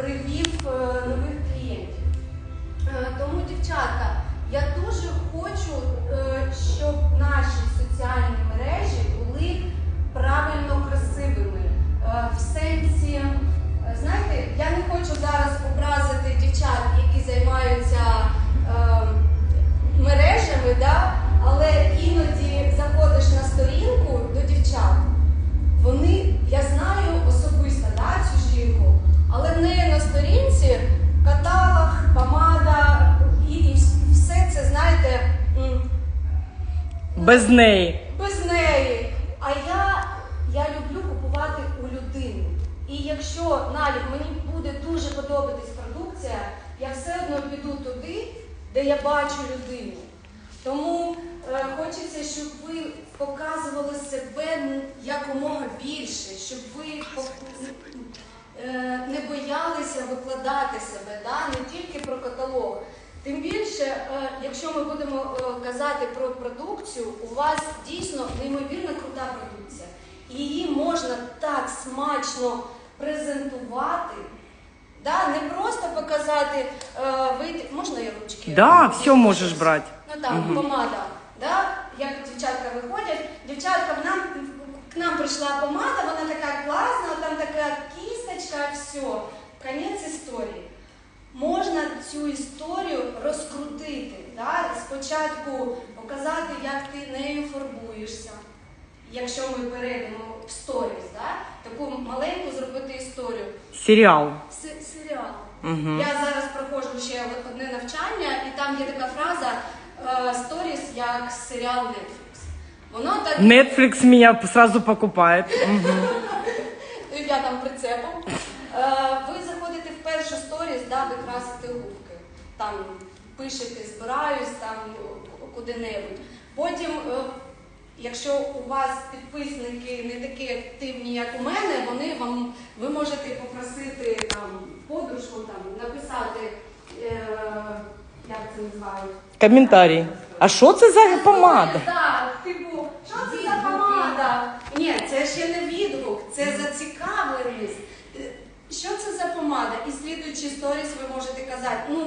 привів е, нових клієнтів. Е, Тому, дівчатка, я дуже хочу, е, щоб наші соціальні мережі були правильно красивими. В сенсі, знаєте, я не хочу зараз образити дівчат, які займаються мережами, да? але іноді заходиш на сторінку до дівчат. Вони, я знаю особисто да, цю жінку, але в неї на сторінці каталог, помада і, і вс- все це, знаєте, м, Без неї. без неї. А я, я люблю купувати у людини. І якщо навіть мені буде дуже подобатись продукція, я все одно піду туди, де я бачу людину. Тому е, хочеться, щоб ви показували себе якомога більше, щоб ви е, не боялися викладати себе, да? не тільки про каталог. Тим більше, е, якщо ми будемо е, казати про продукцію, у вас дійсно неймовірно крута продукція. Її можна так смачно презентувати. Да? Не просто показати, е, вийти. Можна я ручки? Да, все можеш брати. Ну там помада. Да? Як дівчатка виходять, дівчатка в нам, к нам прийшла помада, вона така класна, там така кісточка, все. Конець історії. Можна цю історію розкрутити. Да? Спочатку показати, як ти нею фарбуєшся. Якщо ми перейдемо в сторіс, да? таку маленьку зробити історію. Серіал. Се- серіал. Угу. Я зараз проходжу ще одне навчання, і там є така фраза е, сторіс як серіал Netflix. Воно так Netflix меня сразу покупает. Мгм. я там прицепом. Е, ви заходите в першу ви красите губки. Там пишете, збираюсь там куди-небудь. Потім, е, якщо у вас підписники не такі активні, як у мене, вони вам ви можете попросити там подружку там написати, е, як це називають. Коментарі. А що це за помада? Так, типу, що це за помада? Ні, це ще не відгук, це зацікавленість. Е, Що це помада? І слідуючи сторіс ви можете казати, ну,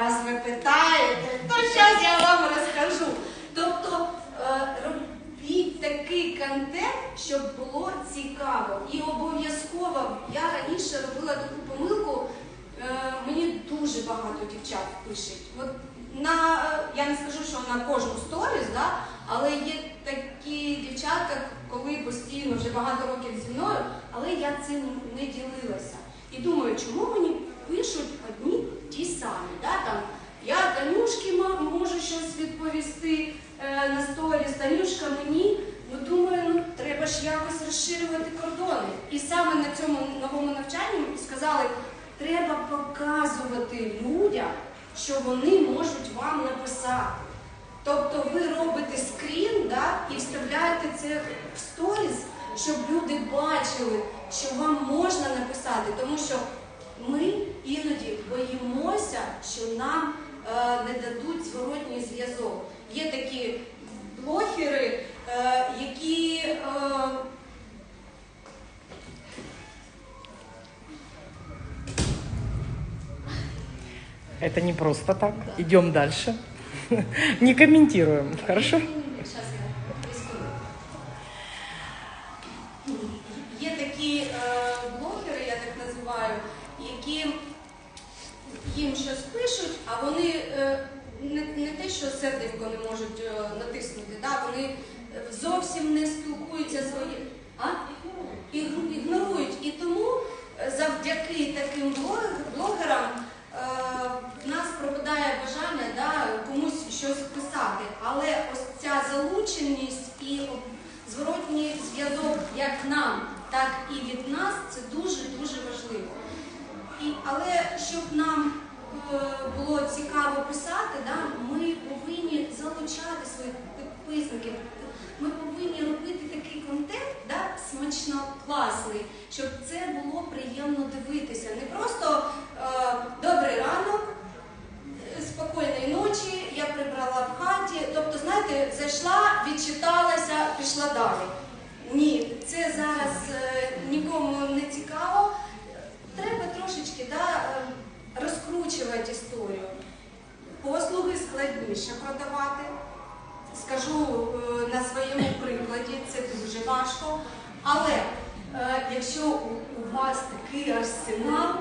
раз ви питаєте, то зараз я вам розкажу. Тобто е, робіть такий контент, щоб було цікаво. І обов'язково я раніше робила таку помилку. Е, Мені дуже багато дівчат пишуть. От на я не скажу, що на кожну сторіс, да, але є такі дівчатка, коли постійно вже багато років зі мною, але я цим не ділилася. І думаю, чому мені пишуть одні ті самі. Да, там, я Танюшки можу щось відповісти е, на сторіс, Танюшка мені. Ну думаю, ну треба ж якось розширювати кордони. І саме на цьому новому навчанні сказали, треба показувати людям, що вони можуть вам написати. Тобто ви робите скрін да, і вставляєте це в сторіс, щоб люди бачили, що вам можна написати, тому що ми іноді боїмося, що нам е, не дадуть зворотній зв'язок. Є такі блогери, е, які е, Это не просто так. Идем дальше. Не комментируем, хорошо? Їм щось пишуть, а вони е, не, не те, що серденько не можуть е, натиснути, да? вони е, зовсім не спілкуються свої. А? Ігнорують. І тому завдяки таким блогерам в нас пропадає бажання да, комусь щось писати. Але ось ця залученість і зворотній зв'язок як нам, так і від нас це дуже-дуже важливо. І, але щоб нам е, було цікаво писати, да, ми повинні залучати своїх підписників. Ми повинні робити такий контент да, смачно класний, щоб це було приємно дивитися. Не просто е, добрий ранок, е, спокійної ночі, я прибрала в хаті. Тобто, знаєте, зайшла, відчиталася, пішла далі. Ні, це зараз е, нікому не цікаво. Треба трошечки да, у вас такий арсенал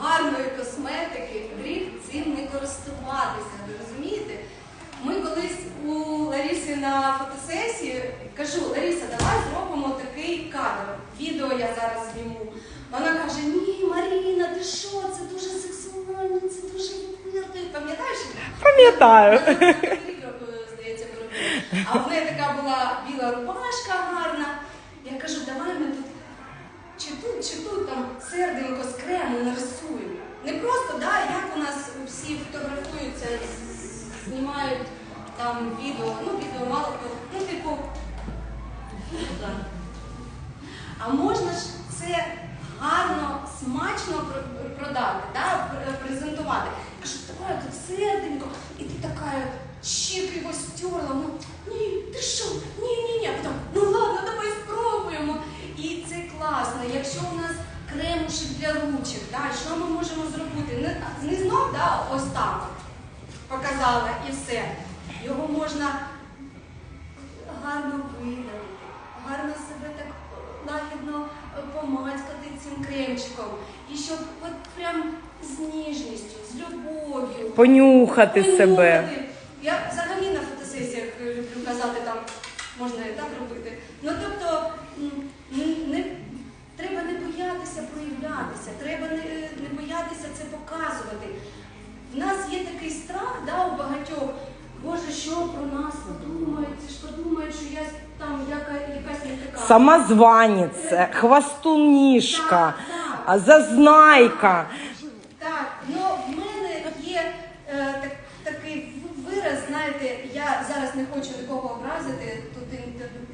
гарної косметики, гріх цим не користуватися. Ви розумієте? Ми колись у Ларіси на фотосесії кажу, Ларіса, давай зробимо такий кадр. Відео я зараз зніму. Вона каже: Ні, Маріна, ти що? Це дуже сексуально, це дуже відверто. Пам'ятаєш? Пам'ятаю. Здається. А в неї така була біла рубашка гарна. Я кажу, давай ми тут чи чи тут там серденько з крему нарисуємо. Не просто, да, як у нас всі фотографуються, знімають там відео, ну відео мало хто, ну типу. А можна ж це гарно, смачно продати, да, пр- презентувати. Кажу, давай тут серденько, і ти така його стерла. Ну, ні, ти що? Ні, ні, ні. А потім, ну ладно, давай спробуємо. І це класно. Якщо у нас кремушек для ручок, да, що ми можемо зробити? Не, не знов, да, ось так показала і все. Його можна гарно видавити, гарно себе так лагідно е, помацькати цим кремчиком. І щоб от прям з ніжністю, з любов'ю. Понюхати понюхати. себе. Я взагалі на фотосесіях е, люблю казати, там можна і так робити. Ну тобто м, не, не, треба не боятися проявлятися, треба не, не боятися це показувати. В нас є такий страх да, у багатьох. Боже, що про нас подумають, це ж подумають, що я там яка, якась не така. Самозванець, хвастунішка, Так, а зазнайка. Так, ну в мене є е, так, такий вираз, знаєте, я зараз не хочу нікого образити, тут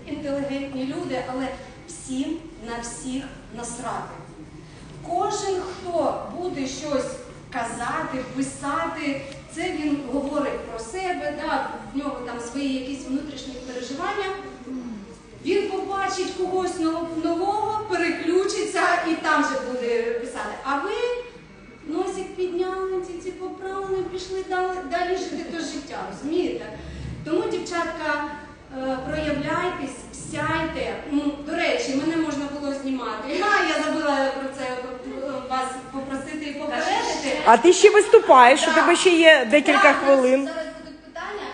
інтелігентні люди, але всім на всіх насрати. Кожен, хто буде щось казати, писати, це він говорить про себе, да, в нього там свої якісь внутрішні переживання. Він побачить когось нового, переключиться і там же буде писати. А ви носик підняли, ці поправили, пішли далі, жити то життя, розумієте? Тому, дівчатка, е, проявляйтесь, сяйте. Ну, до речі, мене можна було знімати. А, я забула про це е, вас попросити і попередити. А ти ще виступаєш, у тебе ще є декілька хвилин. Зараз будуть питання.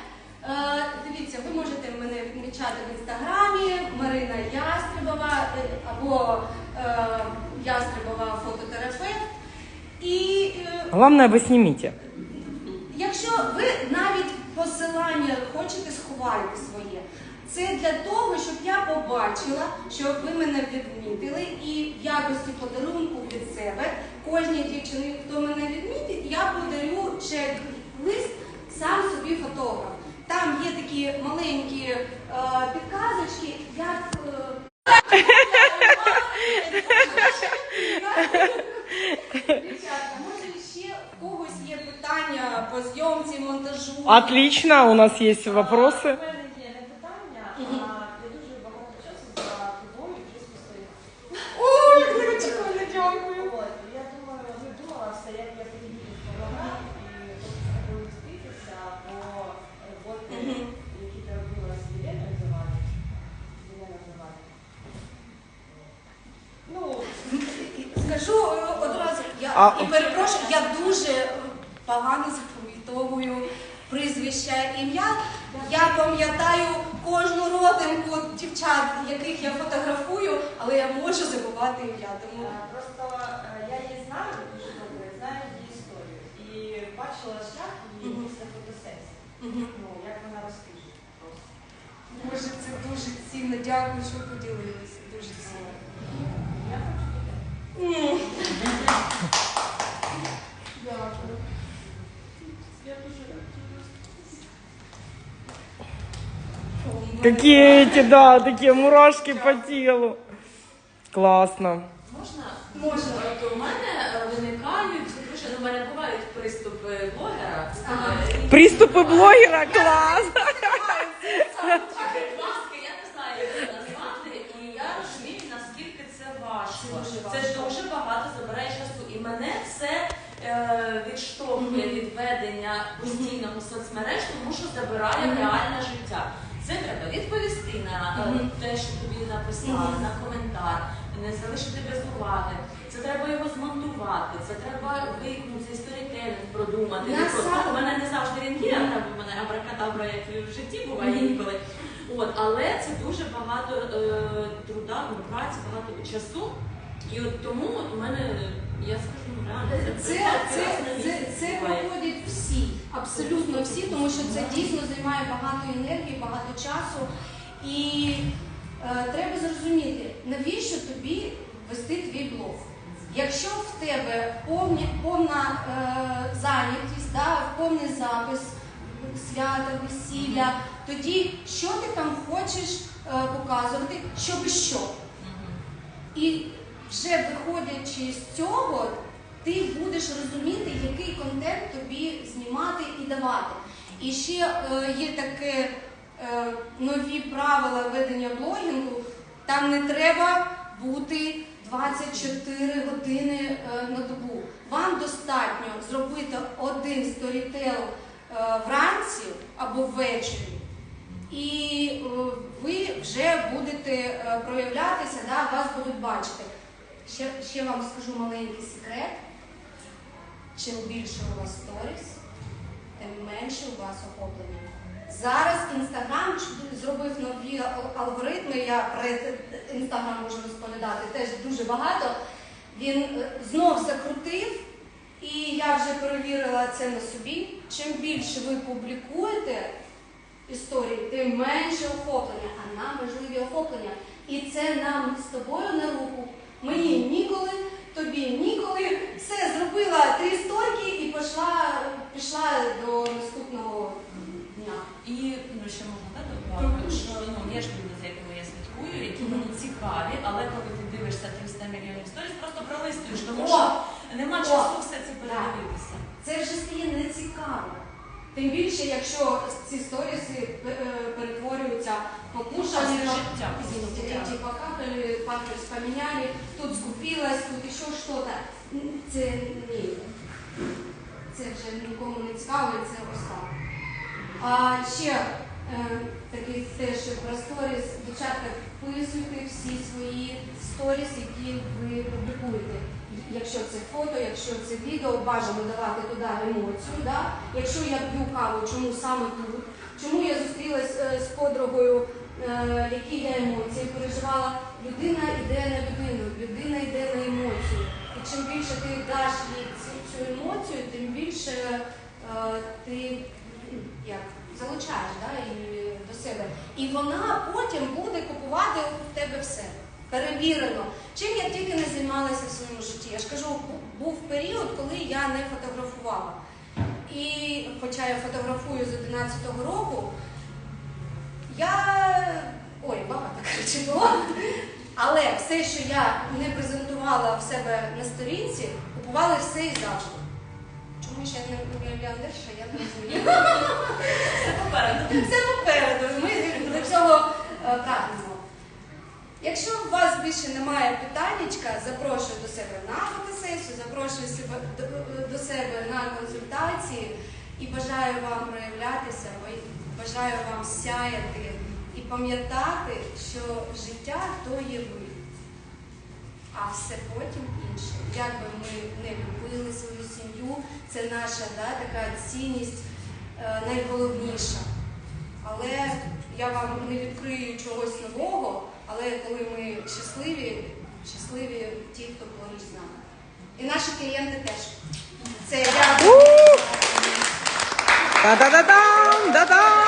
Е, дивіться, ви можете мене відмічати в інстаграмі Марина Ястребова е, або е, Ястребова фототерапевт. І е, Главное, ви зніміть. Якщо ви навіть посилання хочете сховайте своє, це для того, щоб я побачила, що ви мене відмітили, і в якості подарунку від себе кожній дівчині, хто мене відмітить, я подарю чек-лист сам собі фотограф. Там є такі маленькі е, підказочки, як. е, Дівчатка, може ще в когось є питання по зйомці, монтажу? Отлично, у нас є вопроси. мене є не питання, а я дуже багато часу за тобою вже спостерігаю. Ой, як неочікувано, дякую. От, я думаю, ну думала все, як я приїду в Павлоград і хочу з тобою зустрітися по роботи, які ти робила з Єленою Заваді. Єлена Заваді. Ну, Скажу е, одразу, я А- і перепрошую, я дуже погано запам'ятовую прізвища ім'я. Я пам'ятаю кожну родинку дівчат, яких я фотографую, але я можу забувати ім'я. Тому е, просто е, я її знаю дуже добре, знаю її історію. І бачила шлях її після фотосесії. Ну, як вона розкаже просто. Боже, це дуже цінно. Дякую, що поділилися. Дуже цінно. Я хочу туди. М. Дякую. Я дуже рада. Какие эти, да, такие мурашки по телу. Класно. Можна? Можна. От у мене виникають, дуже ну, мене бувають приступи блогера. Е, Приступи блогера, клас. Маски, я не знаю, як це назвати, і я розумію, наскільки це важко. Це ж дуже багато забирає часу. І мене це е, відштовхує від ведення постійного соцмереж, тому що забирає реальне життя. Це треба відповісти на е, Мгм. те, що тобі написали, Мгм. на коментар. не залишити без уваги. Це треба його змонтувати, це треба викнути, цей сторітелінг продумати. Не просто- сам- У мене не завжди він є, там у мене абракадабра, як і в житті буває інколи. От, але це дуже багато е, труда, ну, праці, багато часу. І от тому от у мене, я скажу, ну, реально, Це, це, раз на це, місяць це буває. проходять всі, абсолютно всі, тому що це дійсно займає багато енергії, багато часу. І е, треба зрозуміти, навіщо тобі вести твій блог. Якщо в тебе повні, повна е, зайнятість, да, повний запис свята, весілля, тоді що ти там хочеш е, показувати, щоб що? І вже виходячи з цього, ти будеш розуміти, який контент тобі знімати і давати. І ще е, є таке нові правила ведення блогінгу. Там не треба бути 24 години е, на добу. Вам достатньо зробити один сторітел е, вранці або ввечері. І е, ви вже будете е, проявлятися, да, вас будуть бачити. Ще, ще вам скажу маленький секрет. Чим більше у вас сторіс, тим менше у вас охоплення. Зараз Інстаграм зробив нові алгоритми, я про Інстаграм можу розповідати теж дуже багато. Він е, знов закрутив, і я вже перевірила це на собі. Чим більше ви публікуєте, історії, тим менше охоплення, а нам важливі охоплення. І це нам з тобою на руку. Мені ніколи, тобі ніколи. Все, зробила три сторіки і пішла, пішла до наступного ну ще можна так додати, що ну є ж люди, за якими я слідкую, які мені цікаві, але коли ти дивишся 300 мільйонів сторіс, просто пролистуєш, тому що нема часу все це передивитися. Це вже стає нецікаво. Тим більше, якщо ці сторіси е, перетворюються Образ життя. Извините, эти покакали, тут скупилась, тут еще что-то. Це ні. Це вже нікому не цікаво, і це ось. А ще такий теж про сторіс. Дівчатка, вписуйте всі свої сторіс, які ви публікуєте. Якщо це фото, якщо це відео, бажано давати туди емоцію. Да? Якщо я п'ю каву, чому саме тут? Чому я зустрілась е, з подругою, е, які я емоції переживала? Людина йде на людину, людина йде на емоцію. І чим більше ти даш їй цю, цю емоцію, тим більше е, ти як, залучаєш да, її до себе. І вона потім буде купувати в тебе все. Перевірено. Чим я тільки не займалася в своєму житті. Я ж кажу, був період, коли я не фотографувала. І хоча я фотографую з 11-го року, я. Ой, багато коротше було. Але все, що я не презентувала в себе на сторінці, купували все і завжди. Чому ще не мільйонерша, я не розумію. Це попереду. Це попереду. Ми до цього е, прагнемо. Якщо у вас більше немає питаннячка, запрошую до себе на фотосесію, запрошую себе до себе на консультації і бажаю вам проявлятися, бажаю вам сяяти і пам'ятати, що життя то є ви, а все потім інше. Як би ми не любили свою сім'ю, це наша да, така цінність е, найголовніша. Але я вам не відкрию чогось нового, але коли ми щасливі, щасливі ті, хто поруч з нами. І наші клієнти теж. Це я. Та-да-да-дам! Да-дам!